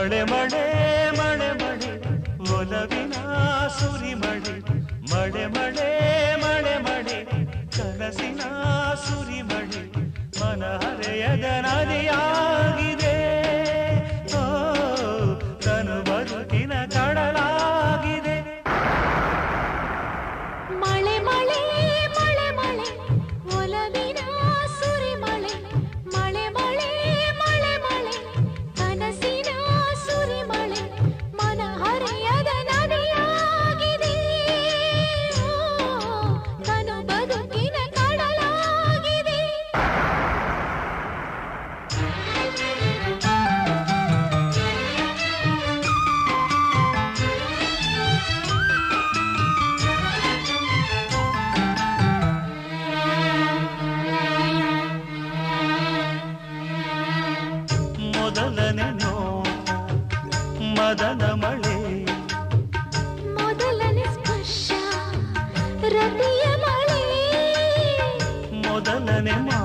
ಮಳೆ ಮಳೆ ಮಳೆ ಮಳೆ ಒಲವಿನ ಸುರಿಮಳೆ ಮಳೆ ಮಳೆ ಮಳೆ ಮಳೆ ಮೊದಲನೆ ನೋ. ಮದನ ಮಳೆ. ಮೊದಲನೇ ಸ್ಪರ್ಶ ರತಿಯ ಮಳೆ. ಮೊದಲನೆ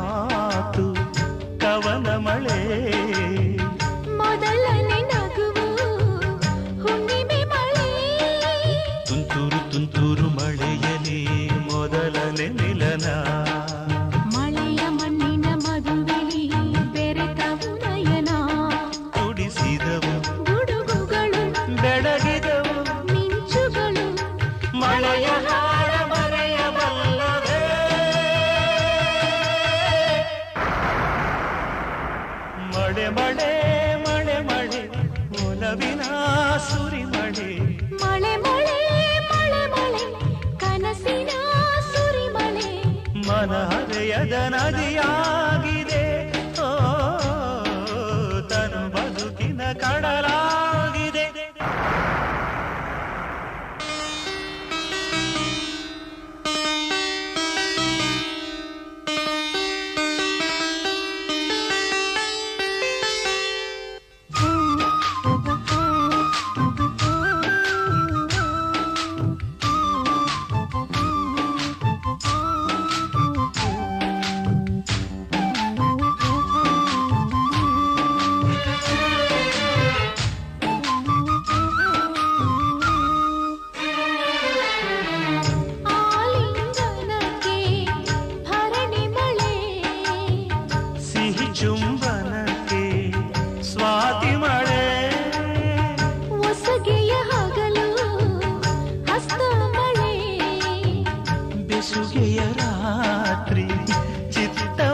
ಮಳೆ ಮಳೆ ಮಳೆ ಒಲವಿನ ಸುರಿ ಮಳೆ. ಮಳೆ ಮಳೆ ಮಳೆ ಮಳೆ ಕನಸಿನ ಸುರಿ ಮಳೆ. ಮನ ಹೃದಯದ ನದಿಯಾಗಿದೆ. ಓ ತನು ಬದುಕಿನ ಕಡ